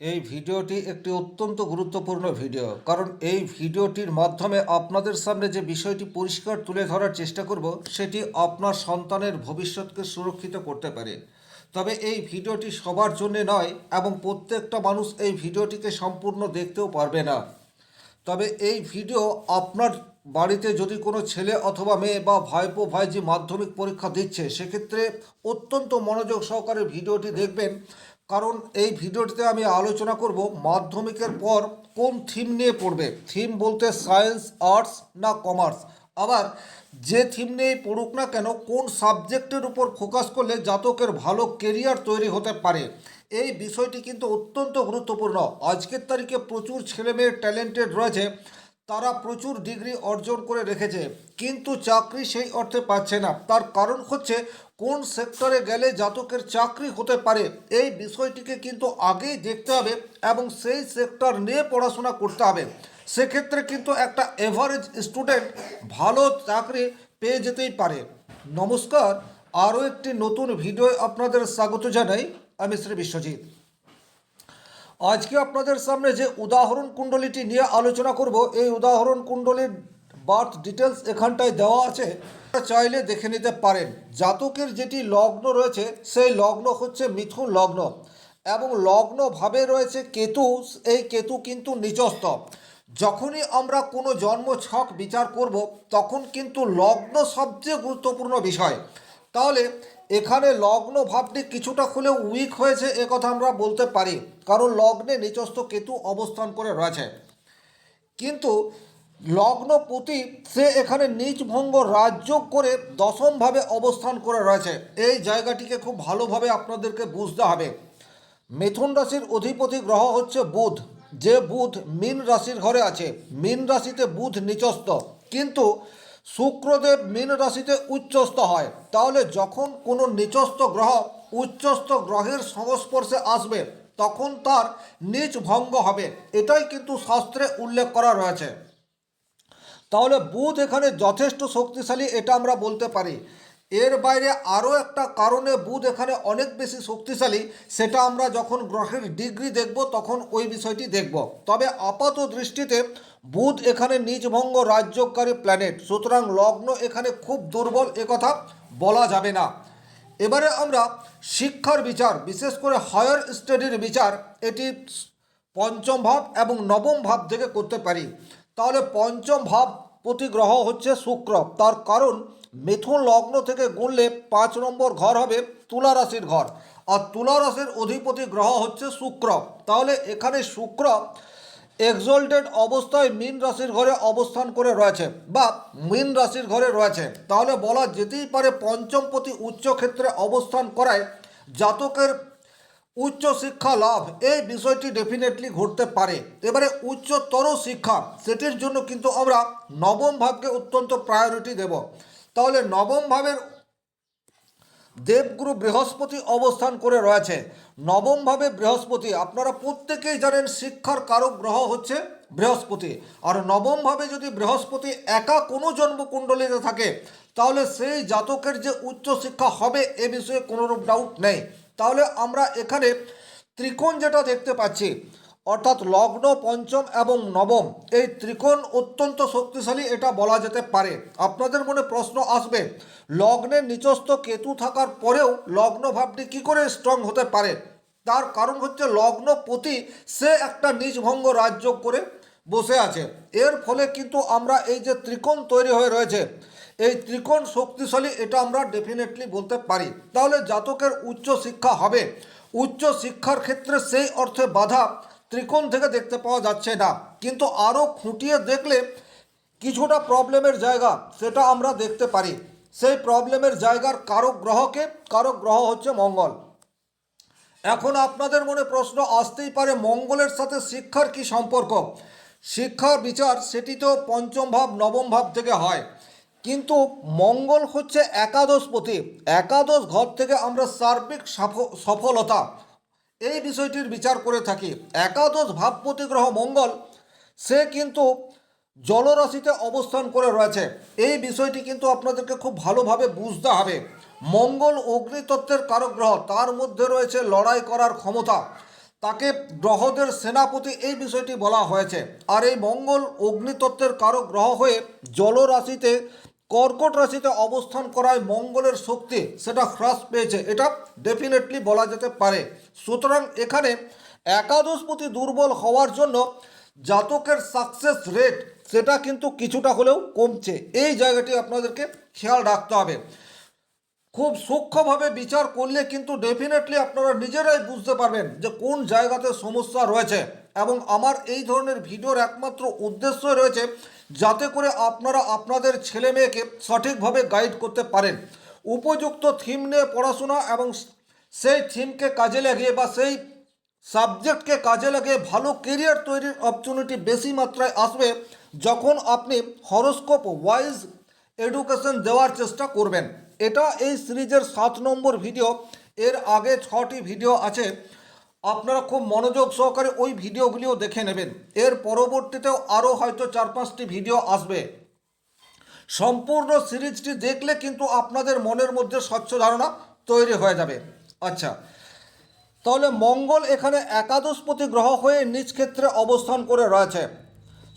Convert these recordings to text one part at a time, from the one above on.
এই ভিডিওটি একটি অত্যন্ত গুরুত্বপূর্ণ ভিডিও, কারণ এই ভিডিওটির মাধ্যমে আপনাদের সামনে যে বিষয়টি পরিষ্কার তুলে ধরার চেষ্টা করব, সেটি আপনার সন্তানের ভবিষ্যৎকে সুরক্ষিত করতে পারে। তবে এই ভিডিওটি সবার জন্য নয় এবং প্রত্যেকটা মানুষ এই ভিডিওটিকে সম্পূর্ণ দেখতেও পারবে না। তবে এই ভিডিও আপনার বাড়িতে যদি কোনো ছেলে অথবা মেয়ে বা ভাইপো ভাইজি মাধ্যমিক পরীক্ষা দিচ্ছে, সেক্ষেত্রে অত্যন্ত মনোযোগ সহকারে ভিডিওটি দেখবেন। কারণ এই ভিডিওটিতে আমি আলোচনা করব মাধ্যমিকের পর কোন থিম নিয়ে পড়বে। থিম বলতে সায়েন্স আর্টস না কমার্স আবার যে থিম নিয়েই পড়ুক না কেন, কোন সাবজেক্টের উপর ফোকাস করলে জাতকের ভালো কেরিয়ার তৈরি হতে পারে? এই বিষয়টি কিন্তু অত্যন্ত গুরুত্বপূর্ণ। আজকের তারিখে প্রচুর ছেলেমেয়ের ট্যালেন্টেড রয়েছে। তারা প্রচুর ডিগ্রি অর্জন করে রেখেছে, কিন্তু চাকরি সেই অর্থে পাচ্ছে না। তার কারণ হচ্ছে, কোন সেক্টরে গেলে জাতকের চাকরি হতে পারে, এই বিষয়টিকে কিন্তু আগেই দেখতে হবে এবং সেই সেক্টর নিয়ে পড়াশোনা করতে হবে। সেক্ষেত্রে কিন্তু একটা এভারেজ স্টুডেন্ট ভালো চাকরি পেয়ে যেতেই পারে। নমস্কার, আরও একটি নতুন ভিডিও আপনাদের স্বাগত জানাই, আমি শ্রী বিশ্বজিৎ। আজকে আপনাদের সামনে যে উদাহরণ কুণ্ডলীটি নিয়ে আলোচনা করব, এই উদাহরণ কুণ্ডলীর বার্থ ডিটেলস এখানটায় দেওয়া আছে। চাইলে দেখে নিতে পারেন। জাতকের যেটি লগ্ন রয়েছে, সেই লগ্ন হচ্ছে মিথুন লগ্ন এবং লগ্ন ভাবে রয়েছে কেতু, এই কেতু কিন্তু নিচস্থ যখনই আমরা কোনো জন্ম ছক বিচার করব, তখন কিন্তু লগ্ন সবচেয়ে গুরুত্বপূর্ণ বিষয়। তাহলে এখানে লগ্ন ভাবটি কিছুটা হলেও উইক হয়েছে কথা আমরা বলতে পারি। কারণ লগ্নে নিচস্থ কেতু অবস্থান করে রয়েছে। কিন্তু লগ্নপতি, সে এখানে নিজ ভঙ্গ রাজযোগ করে দশমভাবে অবস্থান করে রয়েছে। এই জায়গাটিকে খুব ভালোভাবে আপনাদেরকে বুঝতে হবে। মিথুন রাশির অধিপতি গ্রহ হচ্ছে বুধ। যে বুধ মীন রাশির ঘরে আছে। মীন রাশিতে বুধ নিচস্থ। কিন্তু শুক্রদেব মীন রাশিতে উচ্চস্থ হয়। তাহলে যখন কোনো নিচস্থ গ্রহ উচ্চস্থ গ্রহের সংস্পর্শে আসবে, তখন তার নিজ ভঙ্গ হবে। এটাই কিন্তু শাস্ত্রে উল্লেখ করা রয়েছে। তাহলে বুধ এখানে যথেষ্ট শক্তিশালী, এটা আমরা বলতে পারি। এর বাইরে আরও একটা কারণে বুধ এখানে অনেক বেশি শক্তিশালী, সেটা আমরা যখন গ্রহের ডিগ্রি দেখব তখন ওই বিষয়টি দেখব। তবে আপাত দৃষ্টিতে বুধ এখানে নিজভঙ্গ রাজ্যকারী প্ল্যানেট সুতরাং লগ্ন এখানে খুব দুর্বল একথা বলা যাবে না। এবারে আমরা শিক্ষার বিচার, বিশেষ করে হায়ার স্টাডির বিচার, এটি পঞ্চম ভাব এবং নবম ভাব থেকে করতে পারি। তাহলে পঞ্চম ভাব প্রতি গ্রহ হচ্ছে শুক্র, তার কারণ মিথুন লগ্ন থেকে গুনলে পাঁচ নম্বর ঘর হবে তুলা রাশির ঘর। আর তুলা রাশির অধিপতি গ্রহ হচ্ছে শুক্র। তাহলে এখানে শুক্র এক্সল্টেড অবস্থায় মীন রাশির ঘরে অবস্থান করে রয়েছে বা মীন রাশির ঘরে রয়েছে। তাহলে বলা যেতেই পারে পঞ্চমপতি উচ্চ ক্ষেত্রে অবস্থান করায় জাতকের উচ্চ শিক্ষা লাভ। এই বিষয়টি ডেফিনেটলি ঘটতে পারে। এবারে উচ্চতর শিক্ষা, সেটির জন্য কিন্তু আমরা নবম ভাবকে অত্যন্ত প্রায়োরিটি দেব। তাহলে নবম ভাবের দেবগুরু বৃহস্পতি অবস্থান করে রয়েছে। নবমভাবে বৃহস্পতি, আপনারা প্রত্যেকেই জানেন শিক্ষার কারক গ্রহ হচ্ছে বৃহস্পতি। আর নবমভাবে যদি বৃহস্পতি একা কোনো জন্মকুণ্ডলীতে থাকে, তাহলে সেই জাতকের যে উচ্চ শিক্ষা হবে এ বিষয়ে কোনোরূপ ডাউট নেই। তাহলে আমরা এখানে ত্রিকোণ যেটা দেখতে পাচ্ছি অর্থাৎ লগ্ন, পঞ্চম এবং নবম, এই ত্রিকোণ অত্যন্ত শক্তিশালী, এটা বলা যেতে পারে। আপনাদের মনে প্রশ্ন আসবে লগ্নের নিচস্থ কেতু থাকার পরেও লগ্ন ভাবটি কী করে স্ট্রং হতে পারে? তার কারণ হচ্ছে লগ্ন প্রতি সে একটা নিজভঙ্গ রাজ্য করে বসে আছে। এর ফলে কিন্তু আমরা এই যে ত্রিকোণ তৈরি হয়ে রয়েছে, এই ত্রিকোণ শক্তিশালী, এটা আমরা ডেফিনেটলি বলতে পারি। তাহলে জাতকের উচ্চ শিক্ষা হবে। উচ্চ শিক্ষার ক্ষেত্রে সেই অর্থে বাধা ত্রিকোণ থেকে দেখতে পাওয়া যাচ্ছে না। কিন্তু আরও খুঁটিয়ে দেখলে কিছুটা প্রবলেমের জায়গা, সেটা আমরা দেখতে পারি। সেই প্রবলেমের জায়গার কারক গ্রহকে, কারক গ্রহ হচ্ছে মঙ্গল। এখন আপনাদের মনে প্রশ্ন আসতেই পারে, মঙ্গলের সাথে শিক্ষার কি সম্পর্ক? শিক্ষার বিচার, সেটি তো পঞ্চম ভাব, নবম ভাব থেকে হয়। কিন্তু মঙ্গল হচ্ছে একাদশপতি একাদশ ঘর থেকে আমরা সার্বিক সাফ- সফলতা এই বিষয়টির বিচার করে থাকি। একাদশ ভাবপতি গ্রহ মঙ্গল, সে কিন্তু জলরাশিতে অবস্থান করে রয়েছে। এই বিষয়টি কিন্তু আপনাদেরকে খুব ভালোভাবে বুঝতে হবে। মঙ্গল অগ্নিতত্ত্বের কারক গ্রহ, তার মধ্যে রয়েছে লড়াই করার ক্ষমতা। তাকে গ্রহদের সেনাপতি এই বিষয়টি বলা হয়েছে। আর এই মঙ্গল অগ্নিতত্ত্বের কারও গ্রহ হয়ে জলরাশিতে কর্কট রাশিতে অবস্থান করায় মঙ্গলের শক্তি সেটা হ্রাস পেয়েছে। এটা ডেফিনেটলি বলা যেতে পারে। সুতরাং এখানে একাদশপতি দুর্বল হওয়ার জন্য জাতকের সাকসেস রেট সেটা কিন্তু কিছুটা হলেও কমছে। এই জায়গাটি আপনাদেরকে খেয়াল রাখতে হবে। খুব সূক্ষ্মভাবে বিচার করলে কিন্তু ডেফিনেটলি আপনারা নিজেরাই বুঝতে পারবেন যে কোন জায়গাতে সমস্যা রয়েছে। এবং আমার এই ধরনের ভিডিওর একমাত্র উদ্দেশ্য রয়েছে যাতে করে আপনারা আপনাদের ছেলে মেয়েকে সঠিকভাবে গাইড করতে পারেন। উপযুক্ত থিম নিয়ে পড়াশোনা এবং সেই থিমকে কাজে লাগিয়ে বা সেই সাবজেক্টকে কাজে লাগিয়ে ভালো কেরিয়ার তৈরির অপরচুনিটি বেশি মাত্রায় আসবে যখন আপনি হরোস্কোপ ওয়াইজ এডুকেশন দেওয়ার চেষ্টা করবেন। এটা এই সিরিজের সাত নম্বর ভিডিও এর আগে ছটি ভিডিও আছে। আপনারা খুব মনোযোগ সহকারে ওই ভিডিওগুলিও দেখে নেবেন। এর পরবর্তীতেও আরও হয়তো চার পাঁচটি ভিডিও আসবে। সম্পূর্ণ সিরিজটি দেখলে কিন্তু আপনাদের মনের মধ্যে স্বচ্ছ ধারণা তৈরি হয়ে যাবে। আচ্ছা তাহলে মঙ্গল এখানে একাদশপতি গ্রহ হয়ে নিজ ক্ষেত্রে অবস্থান করে রয়েছে।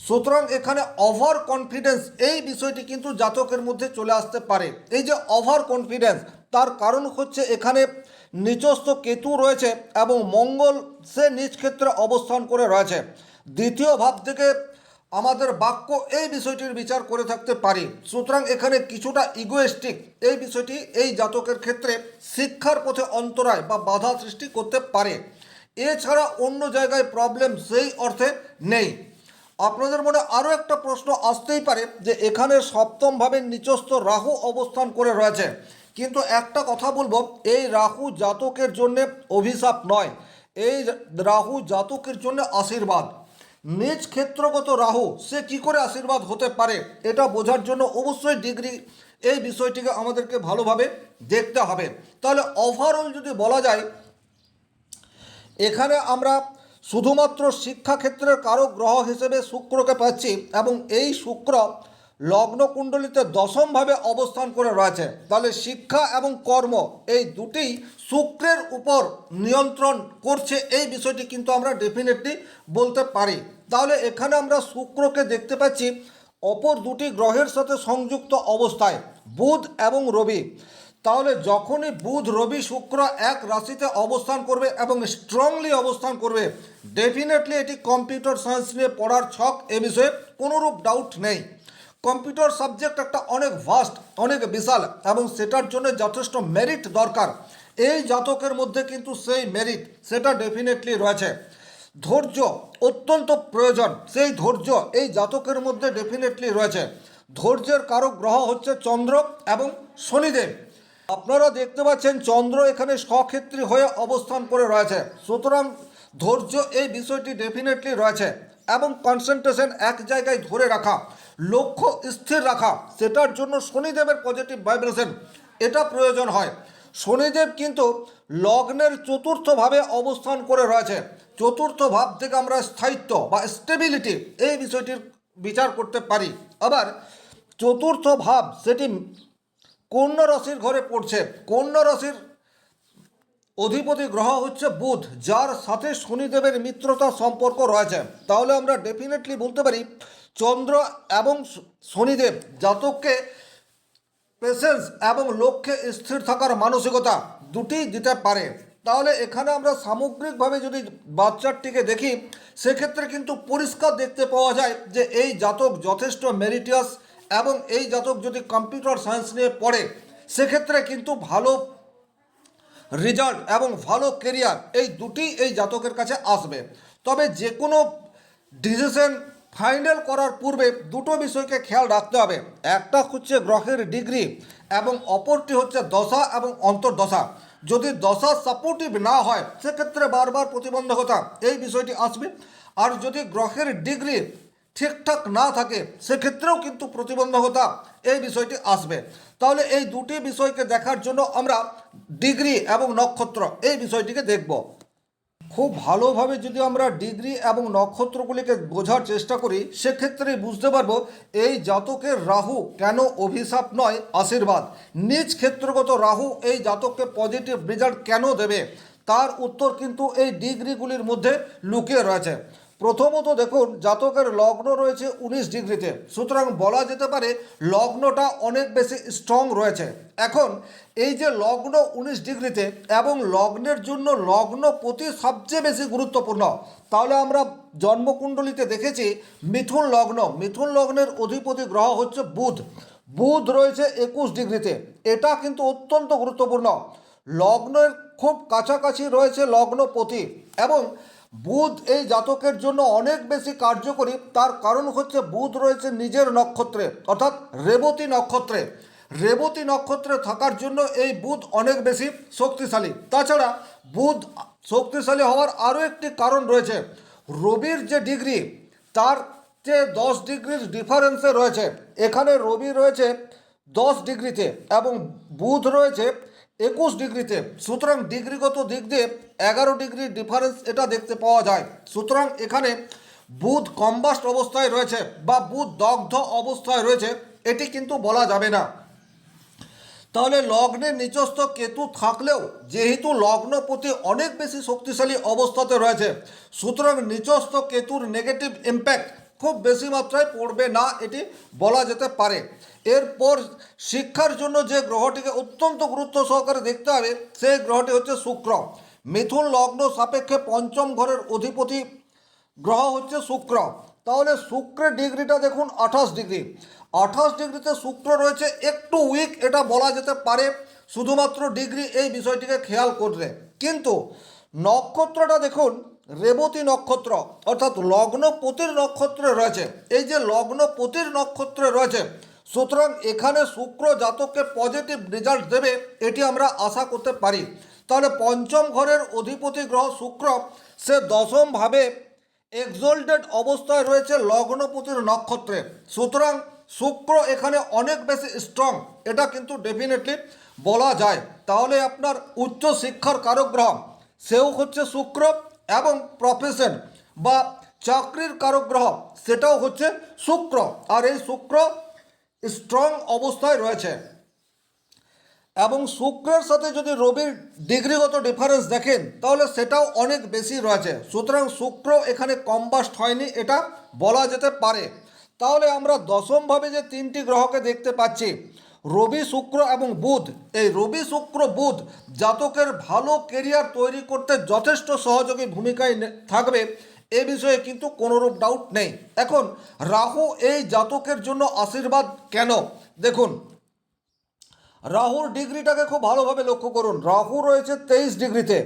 সুতরাং এখানে ওভার কনফিডেন্স এই বিষয়টি কিন্তু জাতকের মধ্যে চলে আসতে পারে। এই যে ওভার কনফিডেন্স তার কারণ হচ্ছে এখানে নিচস্থ কেতু রয়েছে এবং মঙ্গল সে নিজ ক্ষেত্রে অবস্থান করে রয়েছে। দ্বিতীয় ভাব থেকে আমাদের বাক্য এই বিষয়টির বিচার করে থাকতে পারি। সুতরাং এখানে কিছুটা ইগোয়েস্টিক এই বিষয়টি এই জাতকের ক্ষেত্রে শিক্ষার পথে অন্তরায় বা বাধা সৃষ্টি করতে পারে। এছাড়া অন্য জায়গায় প্রবলেম সেই অর্থে নেই। আপনাদের মনে আরও একটা প্রশ্ন আসতেই পারে যে এখানে সপ্তমভাবে নিচস্থ রাহু অবস্থান করে রয়েছে। কিন্তু একটা কথা বলব, এই রাহু জাতকের জন্য অভিশাপ নয়, এই রাহু জাতকের জন্য আশীর্বাদ। নিজ ক্ষেত্রগত রাহু, সে কি করে আশীর্বাদ হতে পারে, এটা বোঝার জন্য অবশ্যই ডিগ্রি, এই বিষয়টিকে আমাদেরকে ভালোভাবে দেখতে হবে। তাহলে ওভারঅল যদি বলা যায়, এখানে আমরা শুধুমাত্র শিক্ষাক্ষেত্রের কারও গ্রহ হিসেবে শুক্রকে পাচ্ছি এবং এই শুক্র লগ্ন কুণ্ডলিতে দশমভাবে অবস্থান করে রয়েছে। তাহলে শিক্ষা এবং কর্ম এই দুটি শুক্রের উপর নিয়ন্ত্রণ করছে এই বিষয়টি কিন্তু আমরা ডেফিনেটলি বলতে পারি। তাহলে এখানে আমরা শুক্রকে দেখতে পাচ্ছি, অপর দুটি গ্রহের সাথে সংযুক্ত অবস্থায়, বুধ এবং রবি। তাহলে যখনই বুধ, রবি, শুক্র এক রাশিতে অবস্থান করবে এবং স্ট্রংলি অবস্থান করবে ডেফিনেটলি এটি কম্পিউটার সায়েন্স নিয়ে পড়ার ছক এ বিষয়ে কোনোরূপ ডাউট নেই। কম্পিউটার সাবজেক্ট একটা অনেক ভাস্ট অনেক বিশাল, এবং সেটার জন্য যথেষ্ট মেরিট দরকার। এই জাতকের মধ্যে কিন্তু সেই মেরিট সেটা ডেফিনেটলি রয়েছে। ধৈর্য অত্যন্ত প্রয়োজন, সেই ধৈর্য এই জাতকের মধ্যে ডেফিনেটলি রয়েছে। ধৈর্যের কারক গ্রহ হচ্ছে চন্দ্র এবং শনিদেব। আপনারা দেখতে পাচ্ছেন চন্দ্র এখানে স্বক্ষেত্রী হয়ে অবস্থান করে রয়েছে। সুতরাং ধৈর্য এই বিষয়টি ডেফিনেটলি রয়েছে। এবং কনসেন্ট্রেশন এক জায়গায় ধরে রাখা, লক্ষ্য স্থির রাখা, সেটার জন্য শনিদেবের পজিটিভ ভাইব্রেশন এটা প্রয়োজন হয়। শনিদেব কিন্তু লগ্নের চতুর্থভাবে অবস্থান করে রয়েছে। চতুর্থ ভাব থেকে আমরা স্থায়িত্ব বা স্টেবিলিটি এই বিষয়টির বিচার করতে পারি। আবার চতুর্থ ভাব সেটি কন্যা রাশির ঘরে পড়ছে। কন্যা রাশির অধিপতি গ্রহ হচ্ছে বুধ, যার সাথে শনিদেবের মিত্রতা সম্পর্ক রয়েছে। তাহলে আমরা ডেফিনেটলি বলতে পারি চন্দ্র এবং শনিদেব জাতককে পেশেন্স এবং লক্ষ্যে স্থির থাকার মানসিকতা দুটি দিতে পারে। তাহলে এখানে আমরা সামগ্রিকভাবে যদি বাচ্চাটিকে দেখি, সেক্ষেত্রে কিন্তু পরিষ্কার দেখতে পাওয়া যায় যে এই জাতক যথেষ্ট মেরিটিয়াস এবং এই জাতক যদি কম্পিউটার সায়েন্স নিয়ে পড়ে, সেক্ষেত্রে কিন্তু ভালো রেজাল্ট এবং ভালো কেরিয়ার এই দুটি এই জাতকের কাছে আসবে। তবে যে কোনো ডিসিশন ফাইনাল করার পূর্বে দুটো বিষয়কে খেয়াল রাখতে হবে। একটা হচ্ছে গ্রহের ডিগ্রি এবং অপরটি হচ্ছে দশা এবং অন্তর্দশা। যদি দশা সাপোর্টিভ না হয়, সেক্ষেত্রে বারবার প্রতিবন্ধকতা, এই বিষয়টি আসবে। আর যদি গ্রহের ডিগ্রি ঠিকঠাক না থাকে, সেক্ষেত্রেও কিন্তু প্রতিবন্ধকতা এই বিষয়টি আসবে। তাহলে এই দুটি বিষয়কে দেখার জন্য আমরা ডিগ্রি এবং নক্ষত্র এই বিষয়টিকে দেখব। খুব ভালোভাবে যদি আমরা ডিগ্রি এবং নক্ষত্রগুলিকে বোঝার চেষ্টা করি সেক্ষেত্রে বুঝতে পারব এই জাতকের রাহু কেন অভিশাপ নয়, আশীর্বাদ। নিজ ক্ষেত্রগত রাহু এই জাতককে পজিটিভ রেজাল্ট কেন দেবে? তার উত্তর কিন্তু এই ডিগ্রিগুলির মধ্যে লুকিয়ে রয়েছে। প্রথমত দেখুন, জাতকের লগ্ন রয়েছে উনিশ ডিগ্রিতে। সুতরাং বলা যেতে পারে, লগ্নটা অনেক বেশি স্ট্রং রয়েছে। এখন, এই যে লগ্ন উনিশ ডিগ্রিতে এবং লগ্নের জন্য লগ্ন প্রতি সবচেয়ে বেশি গুরুত্বপূর্ণ, তাহলে আমরা জন্মকুণ্ডলিতে দেখেছি মিথুন লগ্ন। মিথুন লগ্নের অধিপতি গ্রহ হচ্ছে বুধ। বুধ রয়েছে একুশ ডিগ্রিতে। এটা কিন্তু অত্যন্ত গুরুত্বপূর্ণ। লগ্নের খুব কাছাকাছি রয়েছে লগ্নপতি এবং বুধ এই জাতকের জন্য অনেক বেশি কার্যকরী, তার কারণ হচ্ছে বুধ রয়েছে নিজের নক্ষত্রে, অর্থাৎ রেবতী নক্ষত্রে। রেবতী নক্ষত্রে থাকার জন্য এই বুধ অনেক বেশি শক্তিশালী। তাছাড়া বুধ শক্তিশালী হওয়ার আরও একটি কারণ রয়েছে। রবির যে ডিগ্রি, তার যে দশ ডিগ্রির ডিফারেন্সে রয়েছে। এখানে রবি রয়েছে দশ ডিগ্রিতে এবং বুধ রয়েছে একুশ ডিগ্রিতে। সুতরাং ডিগ্রিগত দিক দিয়ে এগারো ডিগ্রির ডিফারেন্স এটা দেখতে পাওয়া যায়। সুতরাং এখানে বুধ কম্বাস্ট অবস্থায় রয়েছে বা বুধ দগ্ধ অবস্থায় রয়েছে, এটি কিন্তু বলা যাবে না। তাহলে লগ্নে নিচস্থ কেতু থাকলেও যেহেতু লগ্নপতি অনেক বেশি শক্তিশালী অবস্থাতে রয়েছে, সুতরাং নিচস্থ কেতুর নেগেটিভ ইম্প্যাক্ট খুব বেশি মাত্রায় পড়বে না এটি বলা যেতে পারে। এরপর শিক্ষার জন্য যে গ্রহটিকে অত্যন্ত গুরুত্ব সহকারে দেখতে হবে, সেই গ্রহটি হচ্ছে শুক্র। মিথুন লগ্ন সাপেক্ষে পঞ্চম ঘরের অধিপতি গ্রহ হচ্ছে শুক্র। তাহলে শুক্রের ডিগ্রিটা দেখুন আঠাশ ডিগ্রি। আঠাশ ডিগ্রিতে শুক্র রয়েছে একটু উইক এটা বলা যেতে পারে শুধুমাত্র ডিগ্রি এই বিষয়টিকে খেয়াল করলে। কিন্তু নক্ষত্রটা দেখুন রেবতী নক্ষত্র, অর্থাৎ লগ্ন লগ্নপতির নক্ষত্রে রয়েছে। এই যে লগ্ন লগ্নপতির নক্ষত্রে রয়েছে, সুতরাং এখানে শুক্র জাতককে পজিটিভ রেজাল্ট দেবে, এটি আমরা আশা করতে পারি। তাহলে পঞ্চম ঘরের অধিপতি গ্রহ শুক্র, সে দশমভাবে এক্সোল্টেড অবস্থায় রয়েছে লগ্নপতির নক্ষত্রে। সুতরাং শুক্র এখানে অনেক বেশি স্ট্রং এটা কিন্তু ডেফিনেটলি বলা যায়। তাহলে আপনার উচ্চ শিক্ষার কারক গ্রহ, সেও হচ্ছে শুক্র এবং প্রফেশন বা চাকরির কারক গ্রহ সেটাও হচ্ছে শুক্র। আর এই শুক্র স্ট্রং অবস্থায় রয়েছে। এবং শুক্রের সাথে যদি রবির ডিগ্রিগত ডিফারেন্স দেখেন, তাহলে সেটাও অনেক বেশি রয়েছে। সুতরাং শুক্র এখানে কম্বাস্ট হয়নি, এটা বলা যেতে পারে। তাহলে আমরা দশমভাবে যে তিনটি গ্রহকে দেখতে পাচ্ছি রবি শুক্র এবং বুধ। এই রবি শুক্র, বুধ জাতকের ভালো কেরিয়ার তৈরি করতে যথেষ্ট সহযোগী ভূমিকায় থাকবে। এ বিষয়ে কিন্তু কোনোরূপ ডাউট নেই। এখন, রাহু এই জাতকের জন্য আশীর্বাদ কেন? দেখুন, রাহুর ডিগ্রিটাকে খুব ভালোভাবে লক্ষ্য করুন। রাহু রয়েছে তেইশ ডিগ্রিতে।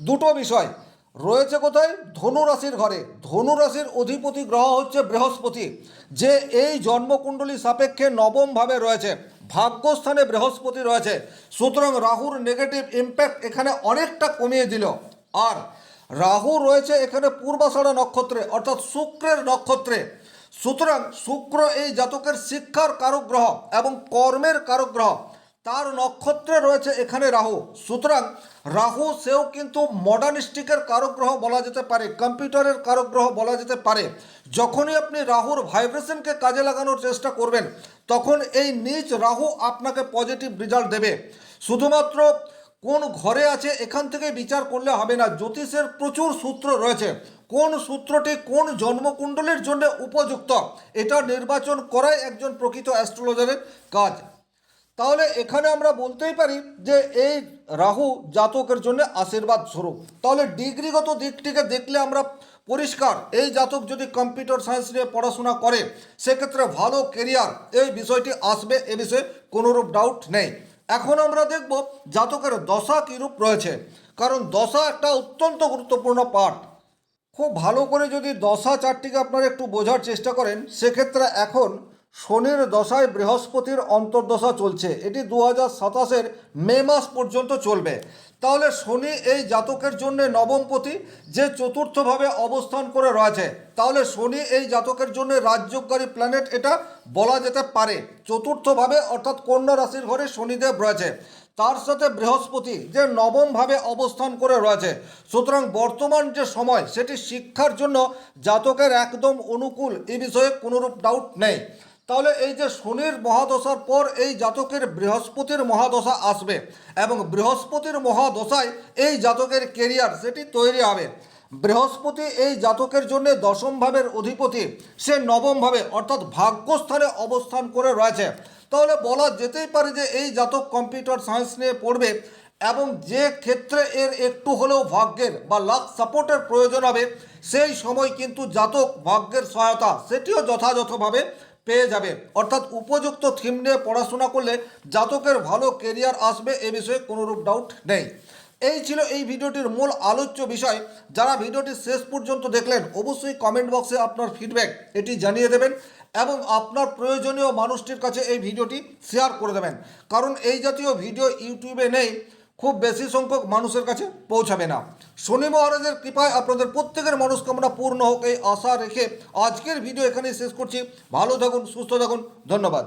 দুটো বিষয়, রয়েছে কোথায়? ধনুরাশির ঘরে। ধনুরাশির অধিপতি গ্রহ হচ্ছে বৃহস্পতি, যে এই জন্মকুণ্ডলী সাপেক্ষে নবমভাবে রয়েছে। ভাগ্যস্থানে বৃহস্পতি রয়েছে। সুতরাং রাহুর নেগেটিভ ইম্প্যাক্ট এখানে অনেকটা কমিয়ে দিল। আর রাহু রয়েছে এখানে পূর্বাষাঢ়া নক্ষত্রে, অর্থাৎ শুক্রের নক্ষত্রে। সুতরাং শুক্র এই জাতকের শিক্ষার কারক গ্রহ এবং কর্মের কারক গ্রহ তার নক্ষত্রে রয়েছে এখানে রাহু। সুতরাং রাহু সেও কিন্তু মডার্নিস্টিকের কারক গ্রহ বলা যেতে পারে কম্পিউটারের কারক গ্রহ বলা যেতে পারে। যখনই আপনি রাহুর ভাইব্রেশনকে কাজে লাগানোর চেষ্টা করবেন, তখন এই নিচ রাহু আপনাকে পজিটিভ রেজাল্ট দেবে। শুধুমাত্র কোন ঘরে আছে এখান থেকে বিচার করলে হবে না, জ্যোতিষের প্রচুর সূত্র রয়েছে। কোন সূত্রটি কোন জন্মকুণ্ডলীর জন্য উপযুক্ত, এটা নির্বাচন করাই একজন প্রকৃত অ্যাস্ট্রোলজারের কাজ। তাহলে এখানে আমরা বলতেই পারি যে এই রাহু জাতকের জন্য আশীর্বাদ স্বরূপ। তাহলে ডিগ্রিগত দিকটিকে দেখলে আমরা পরিষ্কার, এই জাতক যদি কম্পিউটার সায়েন্স নিয়ে পড়াশোনা করে, সেক্ষেত্রে ভালো কেরিয়ার এই বিষয়টি আসবে, এ বিষয়ে কোনোরূপ ডাউট নেই। এখন আমরা দেখব জাতকের দশা কীরূপ রয়েছে। কারণ দশা একটা অত্যন্ত গুরুত্বপূর্ণ পার্ট খুব ভালো করে যদি দশা চারটিকে আপনারা একটু বোঝার চেষ্টা করেন, সেক্ষেত্রে এখন শনির দশায় বৃহস্পতির অন্তর্দশা চলছে। এটি দু হাজার সাতাশের মে মাস পর্যন্ত চলবে। তাহলে শনি এই জাতকের জন্য নবমপতি যে চতুর্থভাবে অবস্থান করে রয়েছে। তাহলে শনি এই জাতকের জন্য রাজ্যকারী প্ল্যানেট এটা বলা যেতে পারে। চতুর্থভাবে অর্থাৎ কন্যা রাশির ঘরে শনিদেব রয়েছে। তার সাথে বৃহস্পতি, যে নবমভাবে অবস্থান করে রয়েছে। সুতরাং বর্তমান যে সময়, সেটি শিক্ষার জন্য জাতকের একদম অনুকূল, এ বিষয়ে কোনোরূপ ডাউট নেই। তাহলে এই যে শনির মহাদশার পর এই জাতকের বৃহস্পতির মহাদশা আসবে এবং বৃহস্পতির মহাদশায় এই জাতকের কেরিয়ার সেটি তৈরি হবে। বৃহস্পতি এই জাতকের জন্য দশম ভাবের অধিপতি, সে নবম ভাবে অর্থাৎ ভাগ্যস্থানে অবস্থান করে রয়েছে। তাহলে বলা যেতেই পারে যে এই জাতক কম্পিউটার সায়েন্স নিয়ে পড়বে এবং যে ক্ষেত্রে এর একটু হলেও ভাগ্যের বা লাক সাপোর্টের প্রয়োজন হবে, সেই সময় কিন্তু জাতক ভাগ্যের সহায়তা, সেটিও যথাযথভাবে পেয়ে যাবে। অর্থাৎ উপযুক্ত থিম নিয়ে পড়াশোনা করলে জাতকের ভালো কেরিয়ার আসবে এ বিষয়ে কোনোরূপ ডাউট নেই। এই ছিল এই ভিডিওটির মূল আলোচ্য বিষয়। যারা ভিডিওটি শেষ পর্যন্ত দেখলেন, অবশ্যই কমেন্ট বক্সে আপনার ফিডব্যাক এটি জানিয়ে দেবেন এবং আপনার প্রয়োজনীয় মানুষটির কাছে এই ভিডিওটি শেয়ার করে দেবেন। কারণ এই জাতীয় ভিডিও ইউটিউবে নেই। খুব বেশি সংখ্যক মানুষের কাছে পৌঁছাবে না। শনি মহারাজের কৃপায় আপনাদের প্রত্যেকের মনস্কামনা পূর্ণ হোক এই আশা রেখে আজকের ভিডিও এখানেই শেষ করছি। ভালো থাকুন, সুস্থ থাকুন, ধন্যবাদ।